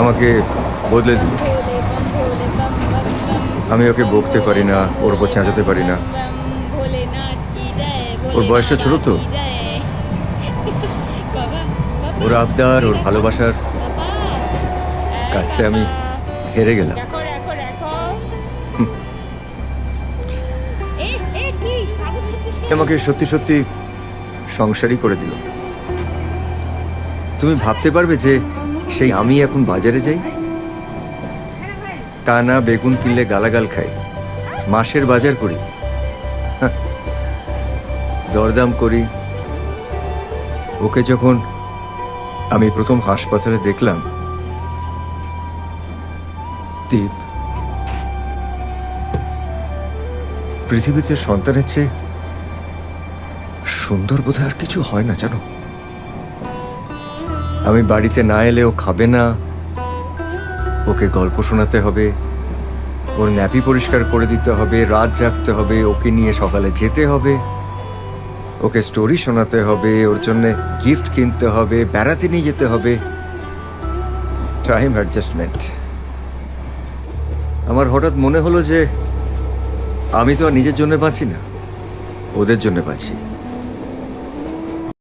আমাকে বদলে দিল আমি ওকে বকতে পারি না, ওর উপর চেঁচাতে পারি না ওর বয়সটা ছোট তো? ওর আবদার, ওর ভালোবাসার কাছে আমি হেরে গেলাম? আমাকে সত্যি সত্যি সংসারই করে দিল তুমি ভাবতে পারবে যে সেই আমি এখন বাজারে যাই। তা না, বেগুন কিনলে গালাগাল খাই। মাসের বাজার করি। দরদাম করি। ওকে যখন আমি প্রথম হাসপাতালে দেখলাম, দীপ, পৃথিবীতে সন্তানের চেয়ে সুন্দর বোধ আর কিছু হয় না, জানো? আমি বাড়িতে না এলে ও খাবে না। ওকে গল্প শোনাতে হবে, ওর ন্যাপি পরিষ্কার করে দিতে হবে, রাত জাগতে হবে, ওকে নিয়ে সকালে যেতে হবে, ওকে স্টোরি শোনাতে হবে, ওর জন্য গিফট কিনতে হবে, বেড়াতে নিয়ে যেতে হবে। টাইম অ্যাডজাস্টমেন্ট আমার হঠাৎ মনে হলো যে আমি তো আর নিজের জন্য বাঁচি না, ওদের জন্য বাঁচি।